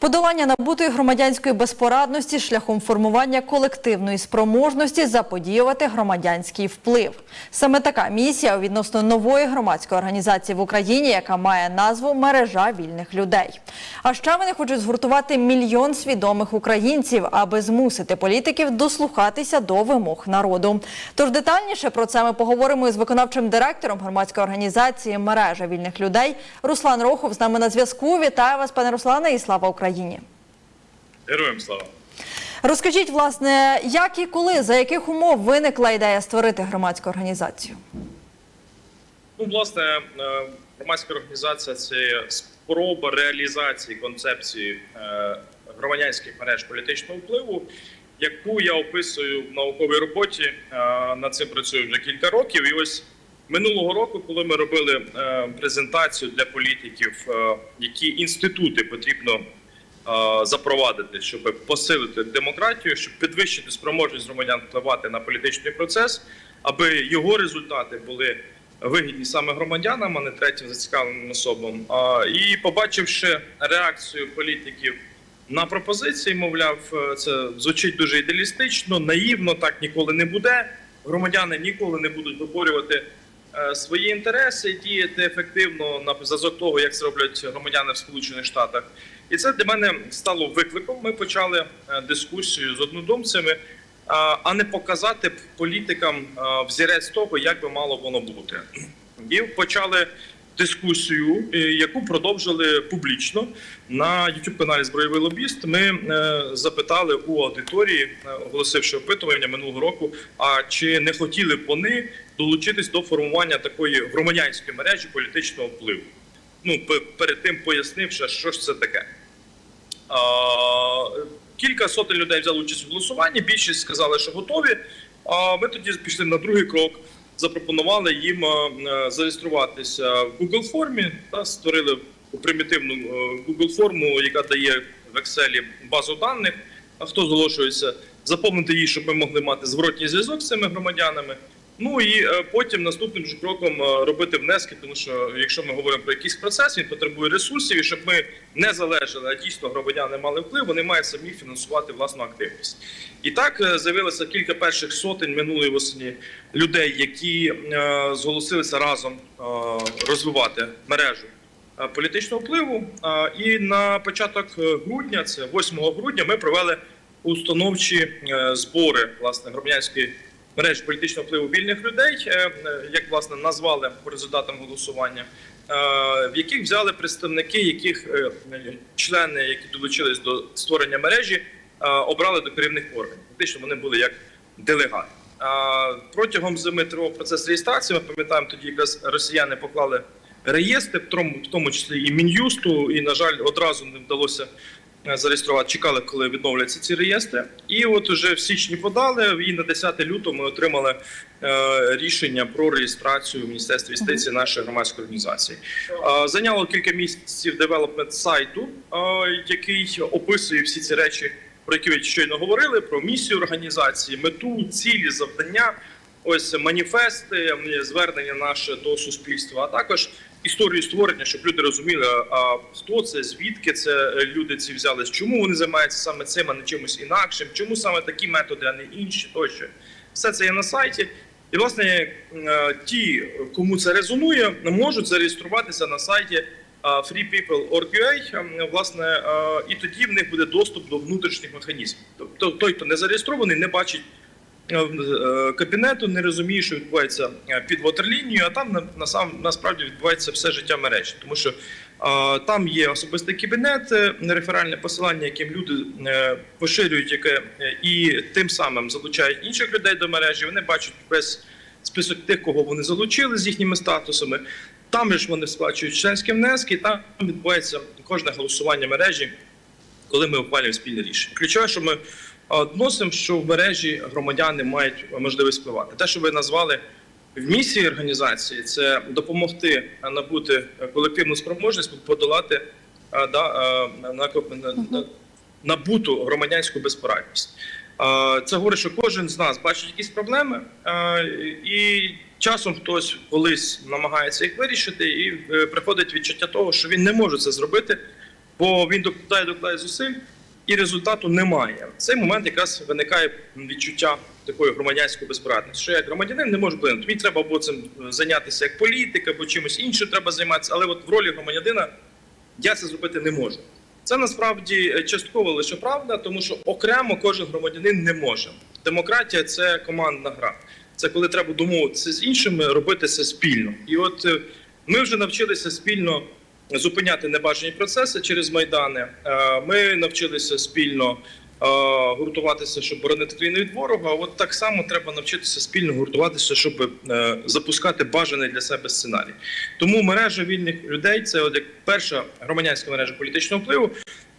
Подолання набутої громадянської безпорадності шляхом формування колективної спроможності заподіювати громадянський вплив. Саме така місія у відносно нової громадської організації в Україні, яка має назву Мережа вільних людей. А ще вони хочуть згуртувати мільйон свідомих українців, аби змусити політиків дослухатися до вимог народу. Тож детальніше про це ми поговоримо із виконавчим директором громадської організації Мережа вільних людей Руслан Рохов з нами на зв'язку. Вітаю вас, пане Руслане, і слава Україні. Героям слава. Розкажіть, власне, як і коли, за яких умов виникла ідея створити громадську організацію? Ну, власне, е, громадська організація це спроба реалізації концепції е, громадянських мереж політичного впливу, яку я описую в науковій роботі. Е, Над цим працюю вже кілька років. І ось минулого року, коли ми робили презентацію для політиків, які інститути потрібно запровадити, щоб посилити демократію, щоб підвищити спроможність громадян впливати на політичний процес, аби його результати були вигідні саме громадянам, а не третім зацікавленим особам. І побачивши реакцію політиків на пропозиції, мовляв, е, це звучить дуже ідеалістично, наївно, так ніколи не буде. Громадяни ніколи не будуть виборювати е, свої інтереси, діяти ефективно на зразок того, як це роблять громадяни в Сполучених Штатах. І це для мене стало викликом. Ми почали е, дискусію з однодумцями, а а не показати політикам е, взірець того, як би мало воно бути. І почали дискусію, е, яку продовжили публічно на youtube каналі Збройовий лобіст. Ми е, запитали у аудиторії, е, оголосивши опитування минулого року. А чи не хотіли б вони долучитись до формування такої громадянської мережі політичного впливу? Ну пе- перед тим пояснивши, що ж це таке. Кілька сотень людей взяли участь у голосуванні. Більшість сказали, що готові. А ми тоді пішли на другий крок. Запропонували їм е, зареєструватися в Google формі та створили примітивну е, Google форму, яка дає в Excel базу даних. А хто зголошується, заповнити її, щоб ми могли мати зворотній зв'язок з цими громадянами. Ну і е, потім наступним же кроком е, робити внески, тому що якщо ми говоримо про якийсь процес, він потребує ресурсів, і щоб ми не залежали, а дійсно громадяни мали вплив, вони мають самі фінансувати власну активність. І так е, з'явилося кілька перших сотень минулої восені людей, які зголосилися разом розвивати мережу політичного впливу. І на початок грудня, це 8 грудня, ми провели установчі збори власне громадянської мережі політичного впливу вільних людей, е, е, як власне назвали по результатам голосування, е, в яких взяли представники, яких члени, які долучились до створення мережі, обрали до керівних органів. Фактично вони були як делегати. Протягом зими тривав процес реєстрації. Ми пам'ятаємо, тоді якраз росіяни поклали реєстр, в тому, числі і мін'юсту, і на жаль, одразу не вдалося зареєструвати. Чекали, коли відновляться ці реєстри. І от уже в січні подали. І на 10 лютого ми отримали е, рішення про реєстрацію в міністерстві юстиції нашої громадської організації. Е, Зайняло кілька місяців девелопмент сайту, е, який описує всі ці речі, про які ви щойно говорили: про місію організації, мету, цілі, завдання. Ось маніфести, звернення наше до суспільства, а також історію створення, щоб люди розуміли, а хто це, звідки це е, люди ці взялись, чому вони займаються саме цим, а не чимось інакшим, чому саме такі методи, а не інші тощо. Все це є на сайті. І, власне, е, ті, кому це резонує, можуть зареєструватися на сайті е, freepeople.org.ua, власне, і тоді в них буде доступ до внутрішніх механізмів. Тобто той, хто не зареєстрований, не бачить кабінету, не розуміє, що відбувається е, під ватерлінією, а там на, сам насправді відбувається все життя мережі, тому що е, там є особистий кабінет, е, реферальне посилання, яким люди е, поширюють, яке е, і тим самим залучають інших людей до мережі. Вони бачать весь список тих, кого вони залучили з їхніми статусами. Там ж вони сплачують членські внески, і там відбувається кожне голосування мережі коли ми ухвалюємо спільне рішення. Ключове, що ми а, доносимо, що в мережі громадяни мають можливість впливати. Те, що ви назвали в місії організації, це допомогти набути колективну спроможність подолати а, да, на, на, на, набуту громадянську безпорадність. Це говорить, що кожен з нас бачить якісь проблеми, і часом хтось колись намагається їх вирішити, і е, приходить відчуття того, що він не може це зробити бо він докладає, докладає зусиль, і результату немає. В цей момент якраз виникає відчуття такої громадянської безпорадності, що я як громадянин не можу вплинути. Мені треба або цим зайнятися як політик, або чимось іншим треба займатися, але от в ролі громадянина я це зробити не можу. Це насправді е, частково лише правда, тому що окремо кожен громадянин не може. Демократія це командна гра. Це коли треба домовитися з іншими, робити це спільно. І от е, ми вже навчилися спільно зупиняти небажані процеси через майдани. Е, Ми навчилися спільно е, гуртуватися, щоб боронити країну від ворога. От так само треба навчитися спільно гуртуватися, щоб е, запускати бажаний для себе сценарій. Тому мережа вільних людей це от як перша громадянська мережа політичного впливу.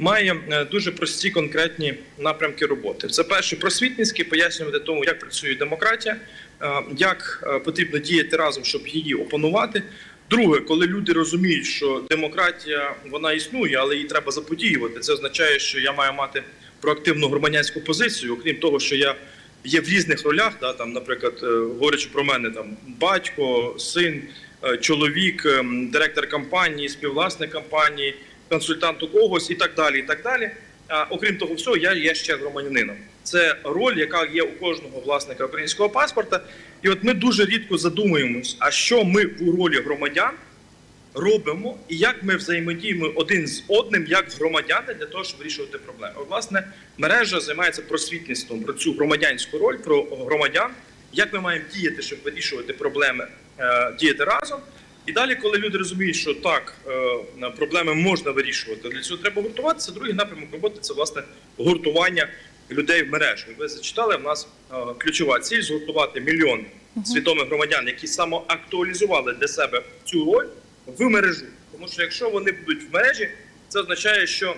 Має дуже прості конкретні напрямки роботи. Це перше просвітницьке пояснювати тому, як працює демократія, як потрібно діяти разом, щоб її опанувати. Друге, коли люди розуміють, що демократія вона існує, але її треба заподіювати. Це означає, що я маю мати проактивну громадянську позицію, окрім того, що я є в різних ролях, да, там, наприклад, е, говорячи про мене, там батько, син, е, чоловік, ем, директор компанії, співвласник компанії, консультант у когось і так далі. І так далі. А, окрім того всього, я є ще громадянином. Це роль, яка є у кожного власника українського паспорта. І от ми дуже рідко задумуємось, а що ми у ролі громадян робимо і як ми взаємодіємо один з одним як громадяни для того, щоб вирішувати проблеми. От, власне, мережа займається просвітництвом про цю громадянську роль, про громадян, як ми маємо діяти, щоб вирішувати проблеми, е, діяти разом. І далі, коли люди розуміють, що так е, проблеми можна вирішувати, для цього треба гуртуватися. Другий напрямок роботи це власне гуртування людей в мережу. Ви зачитали в нас е, ключова ціль згуртувати мільйон свідомих громадян, які самоактуалізували для себе цю роль в мережу. Тому що якщо вони будуть в мережі, це означає, що е,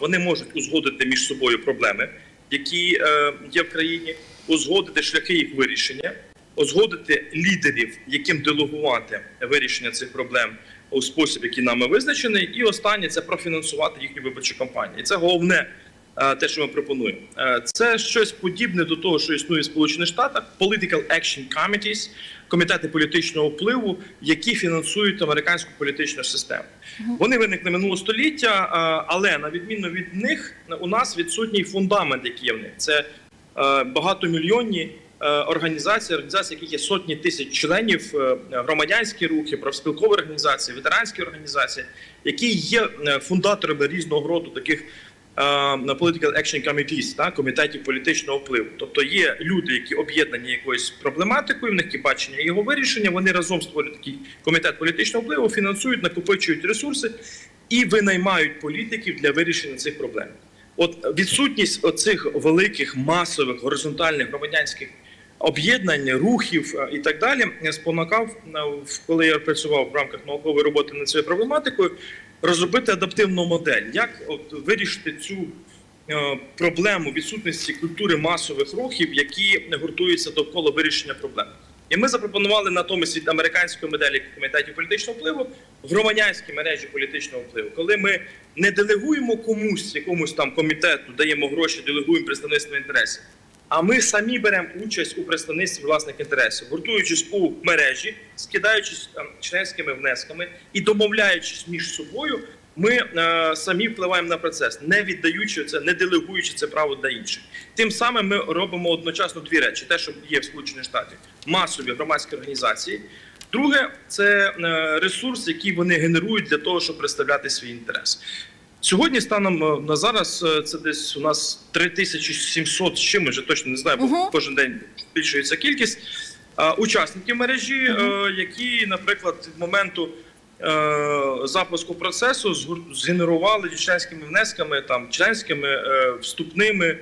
вони можуть узгодити між собою проблеми, які е, є в країні, узгодити шляхи їх вирішення, узгодити лідерів, яким делегувати вирішення цих проблем у спосіб, який нами визначений, і останнє це профінансувати їхню виборчу кампанію. І це головне. Е, Те, що ми пропонуємо, Е, це щось подібне до того, що існує в Сполучених Штатах Political Action Committees, комітети політичного впливу, які фінансують американську політичну систему. Вони виникли минулого століття, е, але на відміну від них, у нас відсутній фундамент, який є в них. Це багатомільйонні організації, організації, яких є сотні тисяч членів, громадянські рухи, профспілкові організації, ветеранські організації, які є фундаторами різного роду таких political action committees, та, комітетів політичного впливу. Тобто є люди, які об'єднані якоюсь проблематикою, в них є бачення його вирішення. Вони разом створюють такий комітет політичного впливу, фінансують, накопичують ресурси і винаймають політиків для вирішення цих проблем. От відсутність оцих великих масових горизонтальних громадянських об'єднань, рухів е, і так далі спонукав, е, в- коли я працював в рамках наукової роботи над цією проблематикою, розробити адаптивну модель, як от вирішити цю е, проблему відсутності культури масових рухів, які гуртуються довкола вирішення проблем. І ми запропонували натомість від американської моделі комітетів політичного впливу громадянські мережі політичного впливу, коли ми не делегуємо комусь, якомусь там комітету, даємо гроші, делегуємо представництво інтересів. А ми самі беремо участь у представництві власних інтересів, гуртуючись у мережі, скидаючись там, членськими внесками і домовляючись між собою, ми е, самі впливаємо на процес, не віддаючи це, не делегуючи це право для інших. Тим самим ми робимо одночасно дві речі: те, що є в Сполучених Штатах, масові громадські організації. Друге, це е, ресурс, який вони генерують для того, щоб представляти свій інтерес. Сьогодні станом е, на зараз е, це десь у нас 3700 з чимось, вже точно не знаю, бо Мгм. кожен день збільшується кількість е, учасників мережі, е, які, наприклад, від моменту запуску процесу згенерували членськими внесками, там членськими вступними.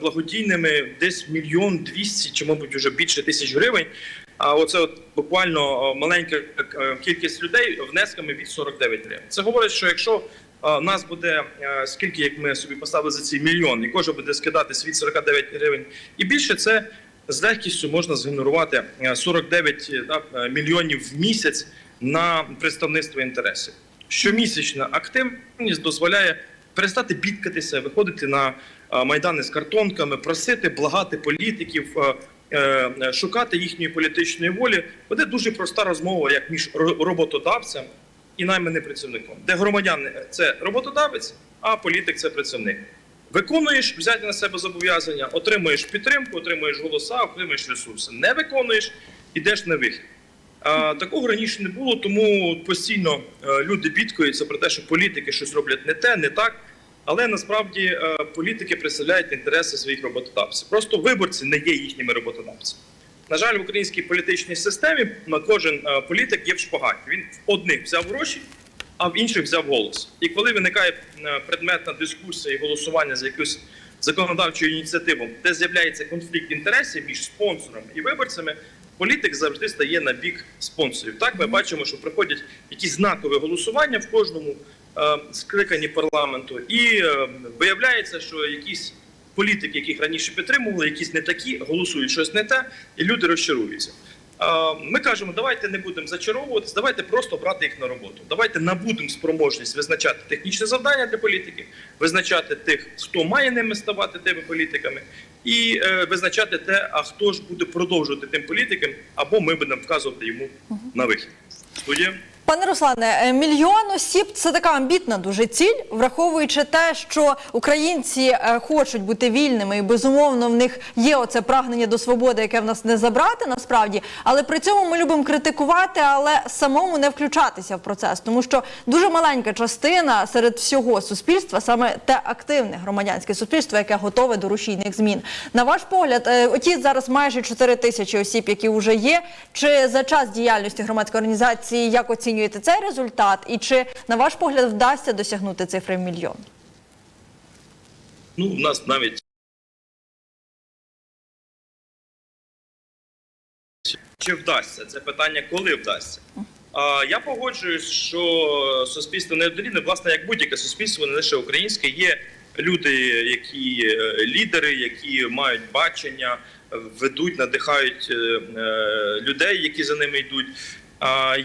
Благодійними десь мільйон двісті чи, мабуть, вже більше тисяч гривень. А оце от буквально маленька кількість людей внесками від 49 гривень. Це говорить, що якщо нас буде е, скільки, як ми собі поставили за ці мільйон, і кожен буде скидати від 49 гривень і більше, це з легкістю можна згенерувати е, 49 е, да, е, мільйонів в місяць на представництво інтересів. Щомісячна активність дозволяє перестати бідкатися, виходити на е, майдани з картонками, просити, благати політиків, е, е, шукати їхньої політичної волі. Буде дуже проста розмова, як між роботодавцем і найманим працівником, де громадян це роботодавець, а політик це працівник. Виконуєш взяти на себе зобов'язання, отримуєш підтримку, отримуєш голоса, отримуєш ресурси. Не виконуєш, ідеш на вихід. А, такого раніше не було, тому постійно е, люди бідкаються про те, що політики щось роблять не те, не так. Але насправді е, політики представляють інтереси своїх роботодавців. Просто виборці не є їхніми роботодавцями. На жаль, в українській політичній системі на кожен е, політик є в шпагаті. Він в одних взяв гроші, а в інших взяв голос. І коли виникає е, предметна дискусія і голосування за якусь законодавчу ініціативу, де з'являється конфлікт інтересів між спонсором і виборцями, політик завжди стає на бік спонсорів. Так ми бачимо, що приходять якісь знакові голосування в кожному е, скликанні парламенту, і виявляється, що якісь політики, яких раніше підтримували, якісь не такі, голосують щось не те, і люди розчаруються. Ми кажемо, давайте не будемо зачаровуватись, давайте просто брати їх на роботу. Давайте набудемо спроможність визначати технічне завдання для політики, визначати тих, хто має ними ставати тими політиками, і е, визначати те, а хто ж буде продовжувати тим політикам, або ми будемо вказувати йому на вихід. Студія. Пане Руслане, е, мільйон осіб це така амбітна дуже ціль, враховуючи те, що українці е, хочуть бути вільними, і безумовно в них є оце прагнення до свободи, яке в нас не забрати насправді. Але при цьому ми любимо критикувати, але самому не включатися в процес, тому що дуже маленька частина серед всього суспільства, саме те активне громадянське суспільство, яке готове до рушійних змін. На ваш погляд, е, оті зараз майже 4 тисячі осіб, які вже є. Чи за час діяльності громадської організації як оцінюєте цей результат? І чи на ваш погляд вдасться досягнути цифри в мільйон? Ну, у нас навіть чи вдасться це питання, коли вдасться. А я погоджуюсь, що суспільство неодолінне, власне, як будь-яке суспільство, не лише українське, є люди, які е, лідери, які мають бачення, ведуть, надихають е, е, людей, які за ними йдуть.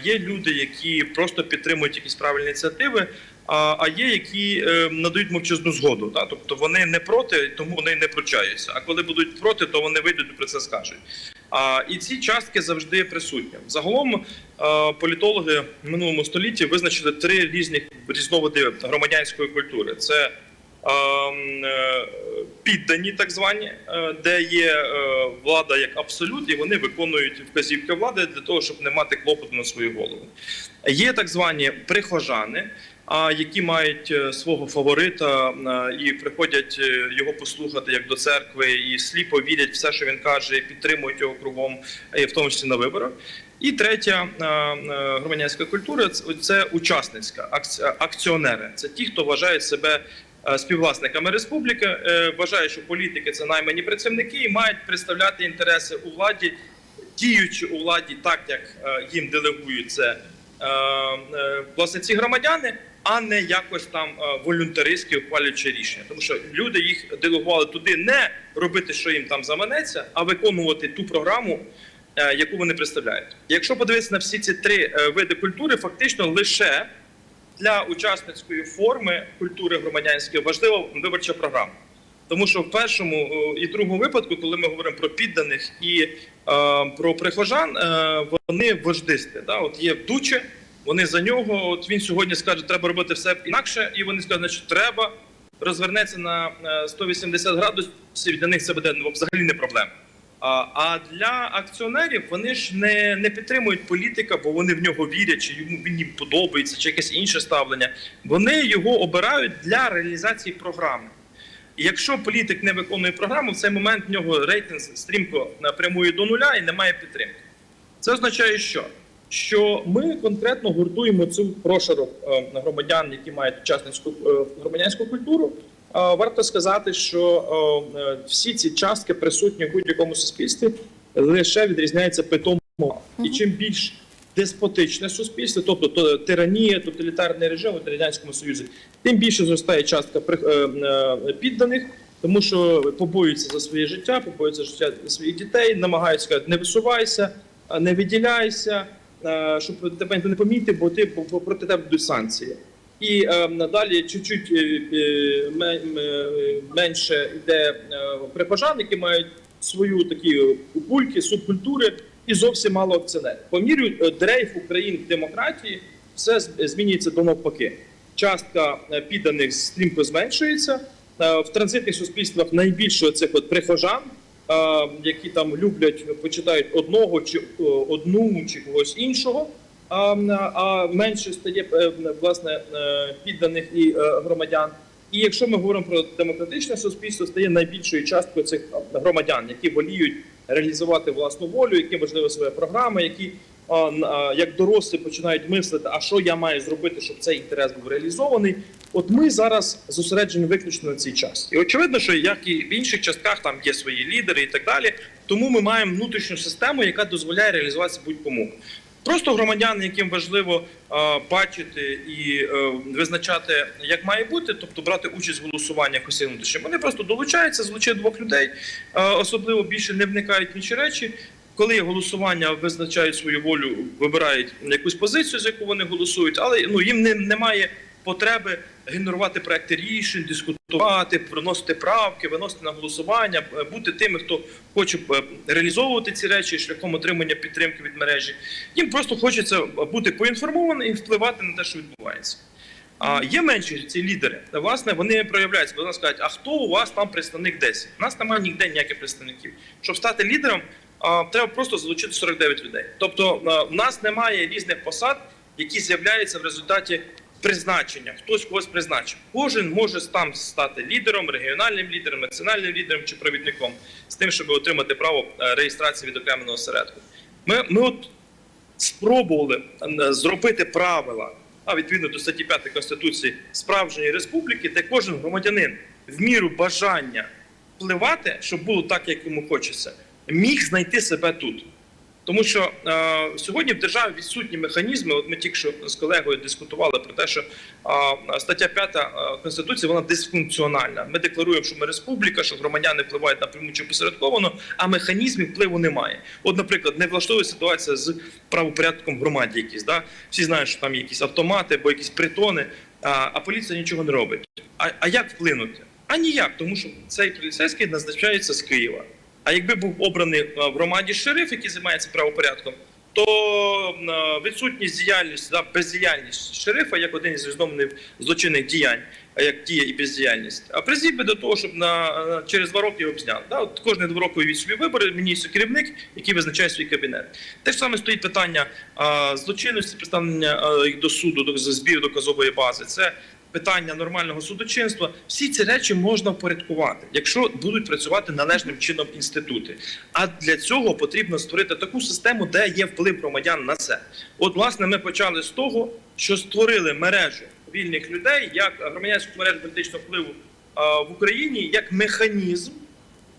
Є люди, які просто підтримують якісь правильні ініціативи. А, є, які е, надають мовчазну згоду. Та? Тобто вони не проти, тому вони не пручаються. А коли будуть проти, то вони вийдуть про це скажуть. А, і ці частки завжди присутні. Загалом е, політологи в минулому столітті визначили три різні різновиди громадянської культури: це піддані, так звані, е, де є е, влада як абсолют, і вони виконують вказівки влади для того, щоб не мати клопоту на свою голову. Є так звані прихожани, а які мають е, свого фаворита е, і приходять е, його послухати як до церкви, і сліпо вірять все, що він каже, і підтримують його кругом, е, в тому числі на виборах. І третя е, е, громадянська культура це- учасницька акціонери. Це ті, хто вважають себе е, співвласниками республіки, е, вважають, що політики це наймані працівники і мають представляти інтереси у владі, діючи у владі так, як е, їм делегують це е, е, власне ці громадяни, а не якось там е, волюнтаристськи ухвалюючи рішення. Тому що люди їх делегували туди не робити, що їм там заманеться, а виконувати ту програму, е, яку вони представляють. Якщо подивитися на всі ці три е, види культури, фактично лише для учасницької форми культури громадянської важлива виборча програма. Тому що в першому е, і другому випадку, коли ми говоримо про підданих і е, про прихожан, е, вони вождисти. Да? От є Дуче, вони за нього. От він сьогодні скаже, треба робити все інакше, і вони скажуть, що треба, розвернеться на е, 180 градусів. Для них це буде ну, взагалі не проблема. А, для акціонерів вони ж не, не підтримують політика, бо вони в нього вірять, чи йому він їм подобається, чи якесь інше ставлення. Вони його обирають для реалізації програми. І якщо політик не виконує програму, в цей момент в нього рейтинг стрімко прямує до нуля і немає підтримки. Це означає, що? Що ми конкретно гуртуємо цю прошарок е, громадян, які мають учасницьку е, громадянську культуру. Варто сказати, що е, всі ці частки присутні в будь-якому суспільстві лише відрізняються питомою. І чим більш деспотичне суспільство, тобто то тиранія, тоталітарний режим у радянському союзі, тим більше зростає частка е, е, підданих, тому що побоюються за своє життя, побоюються за життя своїх дітей, намагаються сказати, не висувайся, не виділяйся, щоб тебе не помітив, бо ти бо проти тебе будуть санкції. І е, надалі чуть-чуть е, е, менше йде е, прихожан, які мають свою такі бульки, субкультури і зовсім мало акціонерів. По мірі дрейфу країн в демократії все змінюється до навпаки. Частка підданих стрімко зменшується. В транзитних суспільствах найбільше цих от прихожан, які там люблять, почитають одного чи одну чи когось іншого. А, а менше стає е, власне е, підданих і е, громадян. І якщо ми говоримо про демократичне суспільство, стає найбільшою часткою цих громадян, які воліють реалізувати власну волю, які важливі свої програми, які як дорослі починають мислити, а що я маю зробити, щоб цей інтерес був реалізований. От ми зараз зосереджені виключно на цій часті. І очевидно, що як і в інших частках там є свої лідери і так далі. Тому ми маємо внутрішню систему, яка дозволяє реалізуватися будь-кому. Просто громадяни, яким важливо бачити і е, визначати, як має бути, тобто брати участь в голосуваннях усіх вони просто долучаються, залучають двох людей, особливо більше не вникають в інші речі. Коли голосування, визначають свою волю, вибирають якусь позицію, за яку вони голосують, але ну їм не, немає потреби генерувати проекти рішень, дискутувати, приносити правки, виносити на голосування, е, бути тими, хто хоче е, реалізовувати ці речі шляхом отримання підтримки від мережі. Їм просто хочеться бути поінформованим і впливати на те, що відбувається. А є менші ці лідери. Власне, вони проявляються. Вони скажуть, а хто у вас там представник десь? У нас немає ніде ніяких представників. Щоб стати лідером, треба просто залучити 49 людей. Тобто, в нас немає різних посад, які з'являються в результаті призначення. Хтось когось призначив. Кожен може там стати лідером, регіональним лідером, національним лідером чи провідником з тим, щоб отримати право е, реєстрації від окремого осередку. Ми, ми от спробували е, зробити правила, а відповідно до статті 5 Конституції справжньої республіки, де кожен громадянин в міру бажання впливати, щоб було так, як йому хочеться, міг знайти себе тут. Тому що е, сьогодні в державі відсутні механізми. От ми тільки що з колегою дискутували про те, що е, стаття 5 е, Конституції вона дисфункціональна. Ми декларуємо, що ми республіка, що громадяни впливають напряму чи посередковано, а механізмів впливу немає. От, наприклад, не влаштовує ситуація з правопорядком в громаді. Якісь да всі знають, що там якісь автомати або якісь притони, а, а поліція нічого не робить. А, а як вплинути? А ніяк, тому що цей поліцейський назначається з Києва. А якби був обраний е, в громаді шериф, який займається правопорядком, то е, відсутність діяльності, да, бездіяльність шерифа як один із основних злочинних діянь, як дія і бездіяльність, а призвів би до того, щоб на, через два роки його зняли. Да? От кожні два роки від собі вибори, міністр керівник, який визначає свій кабінет. Те ж саме стоїть питання а, злочинності, представлення а, їх до суду, до збір доказової бази. Це питання нормального судочинства. Всі ці речі можна впорядкувати, якщо будуть працювати належним чином інститути. А для цього потрібно створити таку систему, де є вплив громадян на це. От, власне, ми почали з того, що створили мережу вільних людей, як громадянську мережу політичного впливу в Україні, як механізм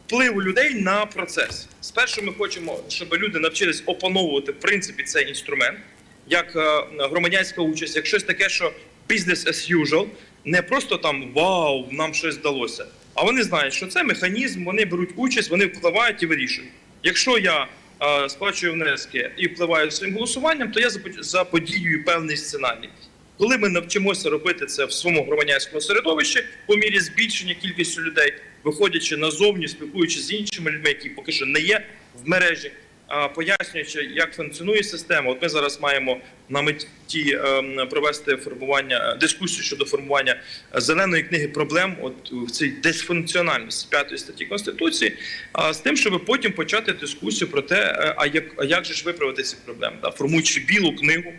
впливу людей на процес. Спершу ми хочемо, щоб люди навчились опановувати в принципі цей інструмент, як е, громадянська участь, як щось таке, що business as usual, не просто там вау, нам щось вдалося. А вони знають, що це механізм, вони беруть участь, вони впливають і вирішують. Якщо я е, сплачую внески і впливаю своїм голосуванням, то я запо- заподіюю певний сценарій. Коли ми навчимося робити це в своєму громадянському середовищі по мірі збільшення кількістю людей, виходячи назовні, спілкуючись з іншими людьми, які поки що не є в мережі, пояснюючи, як функціонує система. От ми зараз маємо на меті ем, провести формування е, дискусію щодо формування е, зеленої книги проблем, от в цій дисфункціональності п'ятої статті конституції, з тим, щоб потім почати дискусію про те, е, а як, а як же ж виправити ці проблеми, да, формуючи білу книгу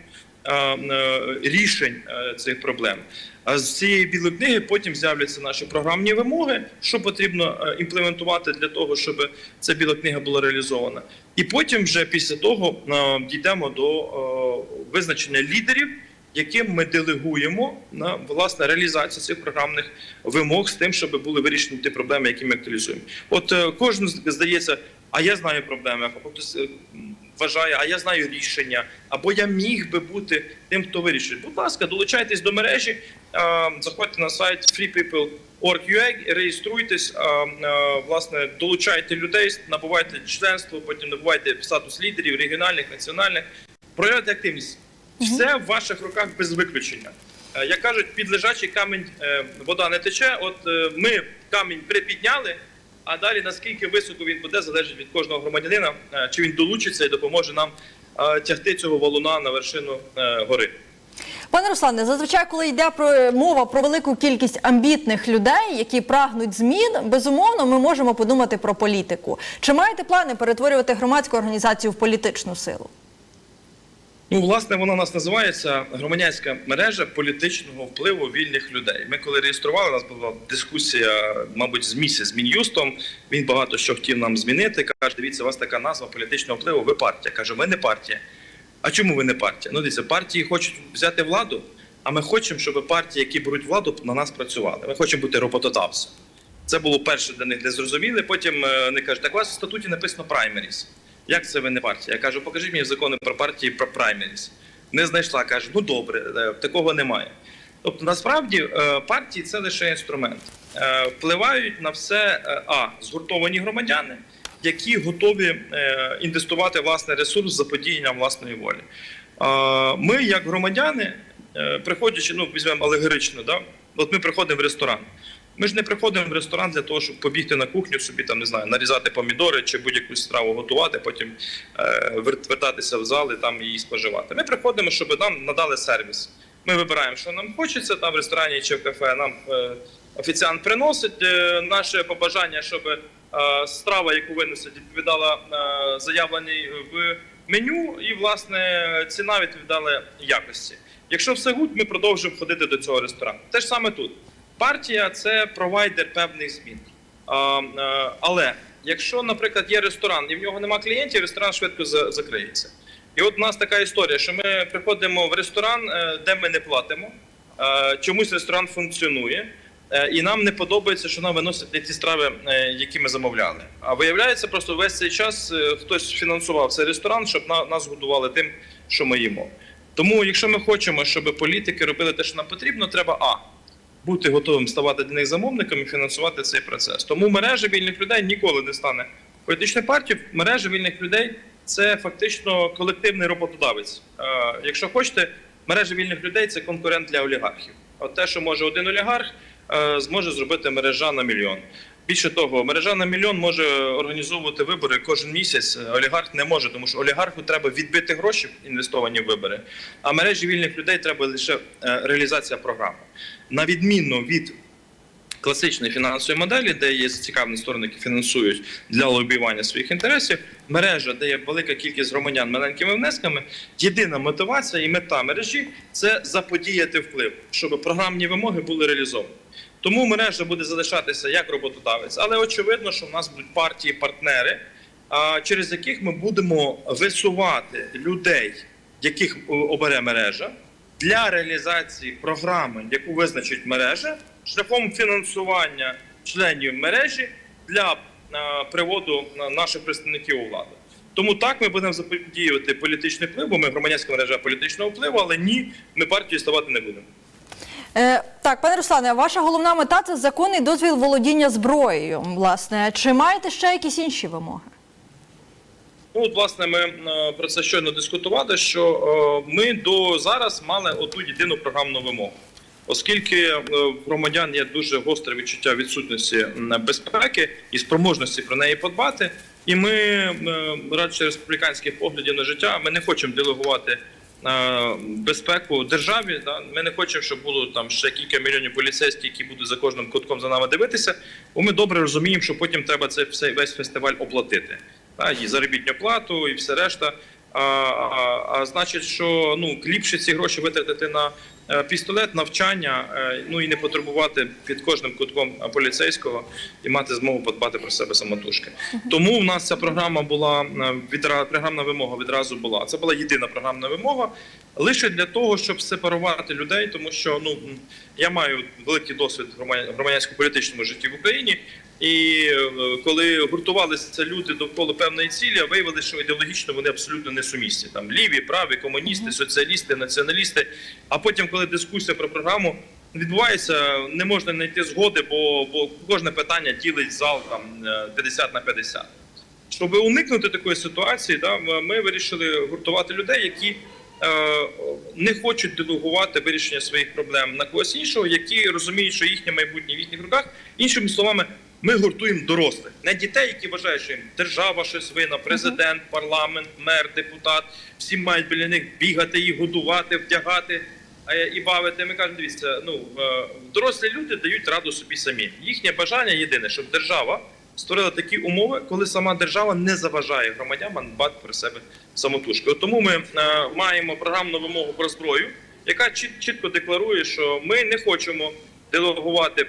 рішень е, цих проблем. А з цієї білої книги потім з'являться наші програмні вимоги, що потрібно е, імплементувати для того, щоб ця біла книга була реалізована. І потім, вже після того, е, дійдемо до е, визначення лідерів, яким ми делегуємо на власне реалізацію цих програмних вимог з тим, щоб були вирішені ті проблеми, які ми актуалізуємо. От е, кожен здається, а я знаю проблеми, а хтось е, вважає, а я знаю рішення, або я міг би бути тим, хто вирішує. Будь ласка, долучайтесь до мережі, заходьте на сайт freepeople.org.ua, реєструйтесь, власне, долучайте людей, набувайте членство, потім набувайте статус лідерів регіональних, національних, проявляйте активність. Все в ваших руках без виключення. Е, Як кажуть, під лежачий камінь е, вода не тече. От е, ми камінь припідняли, а далі наскільки високо він буде, залежить від кожного громадянина, е, чи він долучиться і допоможе нам е, тягти цього валуна на вершину е, гори. Пане Руслане, зазвичай, коли йде про мова про велику кількість амбітних людей, які прагнуть змін, безумовно, ми можемо подумати про політику. Чи маєте плани перетворювати громадську організацію в політичну силу? Ну, власне, вона у нас називається громадянська мережа політичного впливу вільних людей. Ми коли реєстрували, у нас була дискусія, мабуть, з місяць з Мін'юстом. Він багато що хотів нам змінити. Каже, дивіться, у вас така назва політичного впливу. Ви партія. Каже, ми не партія. А чому ви не партія? Ну, дивіться, партії хочуть взяти владу, а ми хочемо, щоб партії, які беруть владу, на нас працювали. Ми хочемо бути роботодавцем. Це було перше для них незрозуміле. Потім е, вони кажуть, так у вас в статуті написано праймеріс. Як це ви не партія? Я кажу, покажіть мені закони про партії про праймеріс. Не знайшла, каже, ну добре, е, такого немає. Тобто, насправді е, партії це лише інструмент. Е, Впливають на все а згуртовані громадяни, які готові інвестувати власний ресурс за подіянням власної волі. Ми, як громадяни, приходячи, ну візьмемо алегорично, да? от ми приходимо в ресторан. Ми ж не приходимо в ресторан для того, щоб побігти на кухню, собі там не знаю, нарізати помідори чи будь-яку страву готувати, потім е, вертатися в зал і там її споживати. Ми приходимо, щоб нам надали сервіс. Ми вибираємо, що нам хочеться там в ресторані чи в кафе. Нам е, офіціант приносить е, наше побажання, щоб е, страва, яку виносять, відповідала е, заявленій в меню, і власне ціна відповідала якості. Якщо все гуд, ми продовжуємо ходити до цього ресторану. Те ж саме тут. Партія це провайдер певних змін. Але якщо, наприклад, є ресторан і в нього немає клієнтів, ресторан швидко закриється. І от у нас така історія, що ми приходимо в ресторан, е, де ми не платимо. е, Чомусь ресторан функціонує, е, і нам не подобається, що нам виносять ті страви, які ми замовляли. А виявляється, просто весь цей час хтось фінансував цей ресторан, щоб нас годували тим, що ми їмо. Тому, якщо ми хочемо, щоб політики робили те, що нам потрібно, треба а бути готовим ставати для них замовником і фінансувати цей процес. Тому мережа вільних людей ніколи не стане політичною партією. Мережа вільних людей це фактично колективний роботодавець. Е, якщо хочете, мережа вільних людей це конкурент для олігархів. От те, що може один олігарх, е, зможе зробити мережа на мільйон. Більше того, мережа на мільйон може організовувати вибори кожен місяць. Е, Олігарх не може, тому що олігарху треба відбити гроші, інвестовані в вибори. А мережі вільних людей треба лише е, реалізація програми. На відміну від класичної фінансової моделі, де є зацікавлені сторони, які фінансують для лобіювання своїх інтересів, мережа, де є велика кількість громадян маленькими внесками. Єдина мотивація і мета мережі це заподіяти вплив, щоб програмні вимоги були реалізовані. Тому мережа буде залишатися як роботодавець, але очевидно, що в нас будуть партії, партнери, через яких ми будемо висувати людей, яких е, обере мережа, для реалізації програми, яку визначить мережа, шляхом фінансування членів мережі для е, приводу е, наших представників у владу. Тому так ми будемо заподіювати політичний вплив, бо ми громадянська мережа політичного впливу, але ні, ми партією ставати не будемо. Е, так, пане Руслане, ваша головна мета це законний дозвіл володіння зброєю. Власне, чи маєте ще якісь інші вимоги? Ну, от, власне, ми е, про це щойно дискутували, що е, ми до зараз мали одну єдину програмну вимогу. Оскільки в громадян є дуже гостре відчуття відсутності безпеки і спроможності про неї подбати, і ми, радше республіканських поглядів на життя, ми не хочемо делегувати безпеку державі. Ми не хочемо, щоб було там ще кілька мільйонів поліцейських, які будуть за кожним кутком за нами дивитися. Бо ми добре розуміємо, що потім треба це все весь фестиваль оплатити. І заробітну плату, і все решта. А, а, а значить, що ну ліпше ці гроші витратити на е, пістолет, навчання, е, ну і не потребувати під кожним кутком е, поліцейського і мати змогу подбати про себе самотужки. Тому в нас ця програма була е, програмна вимога відразу була. Це була єдина програмна вимога лише для того, щоб сепарувати людей, тому що ну я маю великий досвід громадянсько-політичному житті в Україні. І е, коли гуртувалися люди довкола певної цілі, виявили, що ідеологічно вони абсолютно несумісні. Там ліві, праві, комуністи, соціалісти, націоналісти. А потім, коли дискусія про програму відбувається, не можна знайти згоди, бо, бо кожне питання ділить зал там е, 50 на 50. Щоб уникнути такої ситуації, да, ми вирішили гуртувати людей, які е, не хочуть делегувати вирішення своїх проблем на когось іншого, які розуміють, що їхнє майбутнє в їхніх руках. Іншими словами, ми гуртуємо дорослих, не дітей, які вважають, що їм держава щось винна, президент, парламент, мер, депутат. Всі мають біля них бігати, їх годувати, вдягати. Е, і бавити. Ми кажемо, дивіться, ну е, дорослі люди дають раду собі самі. Їхнє бажання єдине, щоб держава створила такі умови, коли сама держава не заважає громадянам дбати про себе самотужки. От тому ми е, маємо програмну вимогу про зброю, яка чітко декларує, що ми не хочемо делегувати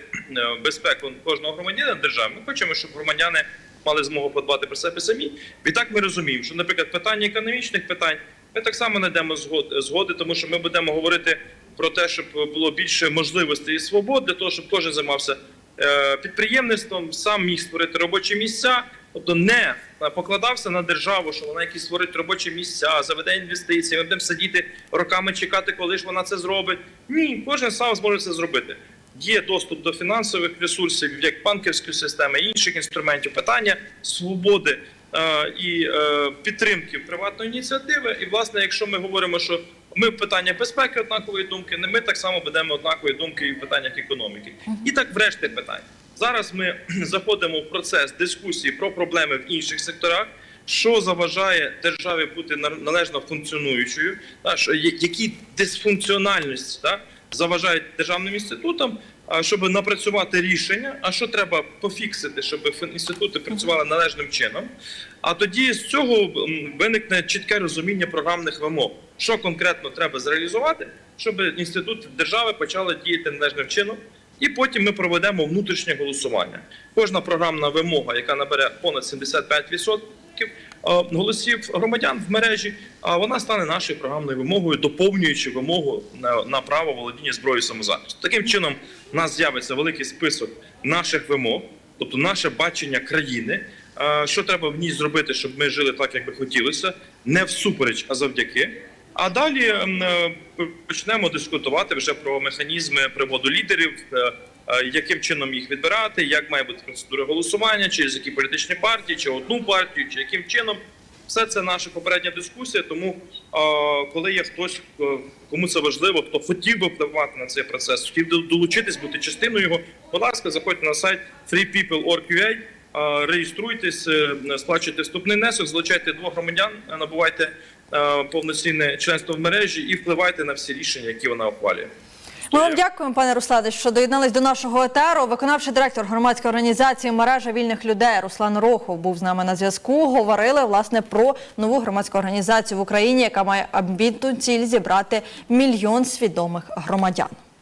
безпеку кожного громадянина держави. Ми хочемо, щоб громадяни мали змогу подбати про себе самі. Відтак ми розуміємо, що, наприклад, питання економічних питань ми так само знайдемо згод- згоди, тому що ми будемо говорити про те, щоб було більше можливостей і свобод для того, щоб кожен займався е, підприємництвом, сам міг створити робочі місця, тобто не покладався на державу, що вона якісь створить робочі місця, заведе інвестиції. Ми будемо сидіти роками чекати, коли ж вона це зробить. Ні, кожен сам зможе це зробити. Є доступ до фінансових ресурсів, як банківської системи, інших інструментів, питання свободи і е, підтримки приватної ініціативи. І, власне, якщо ми говоримо, що ми в питаннях безпеки однакової думки, не ми так само ведемо однакові думки і в питаннях економіки. І так, врешті, питань. Зараз ми заходимо в процес дискусії про проблеми в інших секторах. Що заважає державі бути належно функціонуючою, та, що, які дисфункціональності та, заважають державним інститутам, щоб напрацювати рішення, а що треба пофіксити, щоб інститути працювали належним чином. А тоді з цього виникне чітке розуміння програмних вимог, що конкретно треба зреалізувати, щоб інститути держави почали діяти належним чином. І потім ми проведемо внутрішнє голосування. Кожна програмна вимога, яка набере понад 75% е, голосів громадян в мережі, а вона стане нашою програмною вимогою, доповнюючи вимогу на, право володіння зброєю самозахисту. Таким чином, у нас з'явиться великий список наших вимог, тобто наше бачення країни. е, Що треба в ній зробити, щоб ми жили так, як би хотілося, не всупереч, а завдяки. А далі е, почнемо дискутувати вже про механізми приводу лідерів, е, е, яким чином їх відбирати, як має бути процедура голосування, через які політичні партії, чи одну партію, чи яким чином. Все це наша попередня дискусія. Тому е, коли є хтось, е, кому це важливо, хто хотів би впливати на цей процес, хотів долучитись, бути частиною його, будь ласка, заходьте на сайт freepeople.org.ua, е, реєструйтесь, е, сплачуйте вступний внесок, залучайте двох громадян, е, набувайте е, повноцінне членство в мережі і впливайте на всі рішення, які вона ухвалює. Ми вам дякуємо, пане Руслане, що доєднались до нашого етеру. Виконавчий директор громадської організації мережа вільних людей Руслан Рохов був з нами на зв'язку. Говорили власне про нову громадську організацію в Україні, яка має амбітну ціль зібрати мільйон свідомих громадян.